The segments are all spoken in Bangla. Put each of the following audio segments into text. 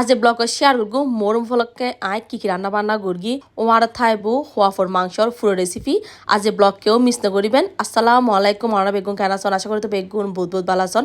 আজ ব্লগ শেয়ার করব মরম ফলককে আয় কি কি রান্না বান্না করগি ওমার থাইবো হোয়াফর মাংসর ফুল রেসিপি আজ ব্লগকেও মিস না করিবেন। আসসালামু আলাইকুম, আমরা বেগুন কেন আছেন আশা করি তো বেগুন বুধ বুধ ভালো আছেন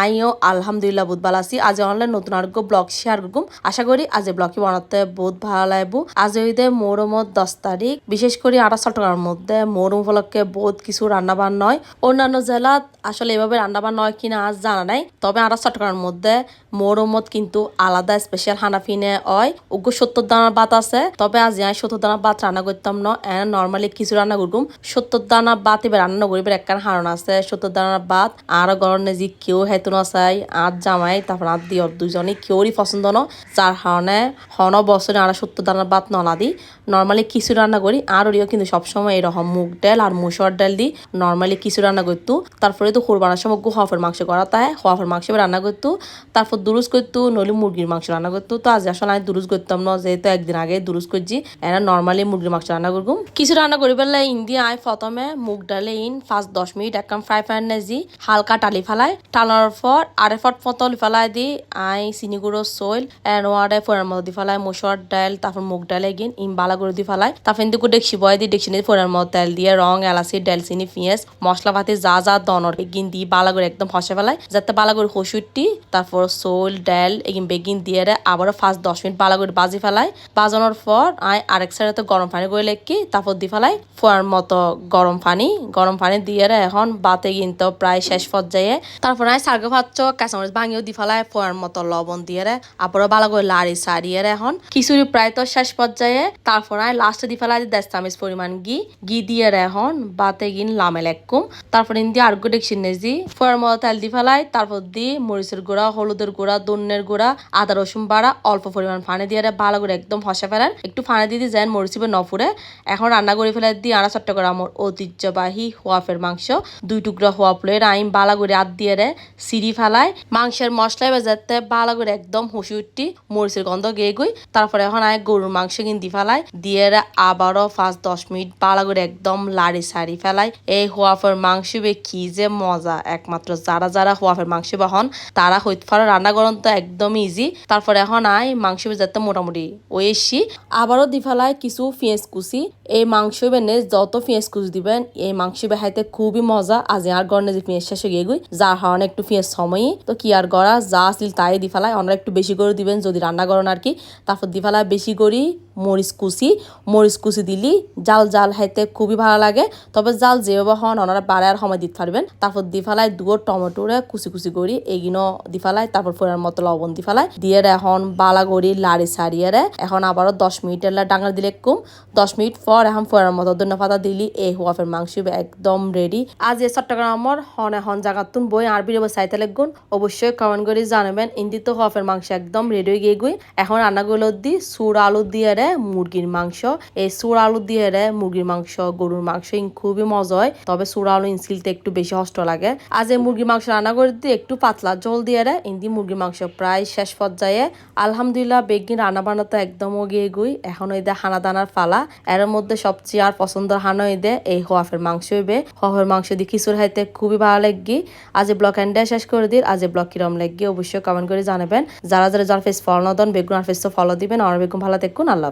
আইও আলহামদুলিল্লাহ বুধ ভালো আছি আজ অনলাইন নতুন আর ব্লগ শেয়ার করব। আশা করি আজ ব্লগকে বানাতে বহুত ভালো লাগবো। আজ হইতে মরমত দশ তারিখ, বিশেষ করে আঠাশ চট্টগ্রামের মধ্যে মরম ফলককে বহুত কিছু রান্না বান্না হয়। অন্যান্য জেলাত আসলে এভাবে রান্না বান্না হয় কিনা আজ জানা নাই, তবে আঠাশ চট্টগ্রামের মধ্যে মরমত কিন্তু আলাদা স্পেশাল হানাফিনে হয় ওগো সত্তর দানার ভাত আছে তবে আজ আমি সত্তর দানার ভাত রান্না করতাম না এন নর্মালি কিছু রান্না করব সত্তর দানা ভাত এবার রান্না করিবার একখান হারণ আছে সত্তর দানার ভাত আর গরমে যে কেউ হেতু না চাই আজ জামাই তারপর আজ দিয়র দুজনে কেউরই পছন্দ ন যার কারণে হন বছরে আর সত্তর দানার ভাত নলা দি নর্মালি কিছু রান্না করি আর ওরিও কিন্তু সবসময় এরকম মুগ ডাল আর মুসর ডাল দি নর্মালি কিছু রান্না করতো তারপরে তো কোরবানার সময় হফের মাংস করা তাই হফের মাংস রান্না করতো তারপর দুরুজ করতো নইলে মুরগির মাংস রান্না করতো তো আজ আসলে আমি দুরুজ করতাম না, যেহেতু একদিন আগে দুরুজ করছি। এরা নর্মালি মুরগির মাংস রান্না করব। কিছু রান্না করি পেলে ইন্দি আই প্রথমে মুগ ডালে ইন ফার্স্ট দশ মিনিট একদম ফ্রাই প্যান নেজি হালকা টালি ফেলাই টালার পর আরে ফট পতল ফেলাই দি আই, চিনি গুঁড়ো, সইল এন ওয়ারে ফোড়ার মতো দি ফেলাই, মসুর ডাল, তারপর মুগ ডাল এগিন ইন বালা করে দি ফেলাই। তারপর ইন্দি ডেকসি বয় দি ডেকসি ফোড়ার মতো তেল দিয়ে, রং, এলাচি, ডালচিনি, পেঁয়াজ মশলা পাতি যা যা দনর এগিন দি বালা করে একদম হসে ফেলাই, যাতে বালা করে হসুরটি, তারপর সোল ডাল এগিন বেগিন দিয়ে রে আবারও ফার্স্ট দশ মিনিট বালা করে বাজি ফেলাই বাজানোর পর আই আরেক সাইডে তো গরম পানি করে লেখি তারপর দি ফেলাই ফোয়ার মতো গরম পানি গরম পানি দিয়ে এখন বাতে কিন্তু প্রায় শেষ পর্যায়ে। তারপর আই সার্গ ভাচ্ছ কাঁচামরিচ ভাঙিও দি ফেলাই ফোয়ার মতো লবণ দিয়ে রে আবারও বালা করে লাড়ি সারিয়ে এখন। খিচুড়ি প্রায় তো শেষ পর্যায়ে। তারপর আই লাস্টে দি ফেলাই দেড় চামিচ পরিমাণ ঘি ঘি দিয়ে এখন বাতে গিন লামেল এককুম তারপর ইন্দি আর্গ ডেকসি নেজি ফোয়ার মতো তেল দি ফেলাই তারপর দি মরিচের গুঁড়া, হলুদের গুঁড়া দন্যের গুঁড়া, আদা রসুন বাড়া, অল্প পরিমাণ পানি দিয়ে ভালো করে একদম হসা ফেলার। একটু পানি দিয়ে যেন মরিচিবে নফুরে এখন রান্না করে ফেলে দিয়ে আড়া চট্টগ্রামের ঐতিহ্যবাহী হোয়াফের মাংস। দুই টুকরা হোয়া প্লেট আইন বালা করে আদ দিয়ে সিঁড়ি ফেলায়। মাংসের মশলা বেজাতে ভালো করে একদম হুসি উঠটি, মরিচের গন্ধ গেয়ে গই। তারপরে এখন আয় গরুর মাংস কিনতে ফেলায়। দিয়ে আবারও পাঁচ দশ মিনিট বালা করে একদম লাড়ি সারি ফেলায়। এই হোয়াফের মাংস বে কি যে মজা। একমাত্র যারা যারা হোয়াফের মাংস বহন তারা হইতে পারে রান্না করেন তো একদম ইজি তারপর এখন আই মাংস ভেজাতে মোটামুটি ওই এসি আবারও দিফালায় কিছু পেঁয়াজ কুচি। এই মাংস বেনে যত পেঁয়াজ কুচি দিবেন, এই মাংস বেহাইতে খুবই মজা। আজ আর গড়নে যে পেঁয়াজ শেষে গিয়ে গুই যার কারণে একটু পেঁয়াজ সময়ই। তো কি আর গড়া, যা আসিল তাই দিফালায়। অনেক একটু বেশি করে দিবেন যদি রান্না করেন আর কি। তারপর দিফালায় বেশি করি মরিচ কুচি মরিচ কুচি দিলি জাল জাল হাইতে খুবই ভালো লাগে। তবে জাল যেভাবে হন ওনারা বাড়ে আর সময় দিতে পারবেন। তারপর দি ফেলায় দুয়ো টমেটোরে কুচি কুচি করি, এগিনো দি ফেলায় তারপর ফোড়ার মতো লবণ দি ফেলায় দিয়ে এখন বালা করি লাড়ি সারিয়ে রে এখন আবারও দশ মিনিটের ডাঙ্গার দিলে কম। দশ মিনিট পর এখন ফোড়ার মতো ধন্য পাতা দিলি, এই হোয়াফের মাংস একদম রেডি আজ এই চট্টগ্রামর হন এখন জাগাতুন বই আর বিরে চাইতে লাগুন। অবশ্যই কমেন্ট করে জানাবেন। ইন্দি তো হোয়াফের মাংস একদম রেডি হয়ে গিয়ে গুই। এখন রান্নাগুলো দি সুর আলু দিয়ে মুরগির মাংস। এই সুর আলু দিয়ে রে মুরগির মাংস, গরুর মাংস খুবই মজা হয়। তবে সুর আলু ইনসিলতে একটু বেশি কষ্ট লাগে। আজ এই মুরগির মাংস রান্না করে দিয়ে একটু পাতলা জল দিয়ে রে ইন্দি মুরগির মাংস প্রায় শেষ পর্যায়ে। আলহামদুলিল্লাহ, বেগিন রান্না বান্না তো একদম গিয়ে গুই। এখন ওই হানা দানার ফালা। এর মধ্যে সবচেয়ে আর পছন্দের হানা দে এই হোয়াফের মাংস হইবে। হোয়াফের মাংস দিয়ে খিচুর হাইতে খুবই ভালো লাগি। আজ ব্লগ এন্ডে শেষ করে দিন আজ ব্লগ কিরম লাগি অবশ্যই কমেন্ট করে জানাবেন। যারা যারা যার ফেস ফলো না দেন, বেগুন আর ফেস তো ফলো দিবেন। আমার বেগুন ভালো দেখুন আল্লাহ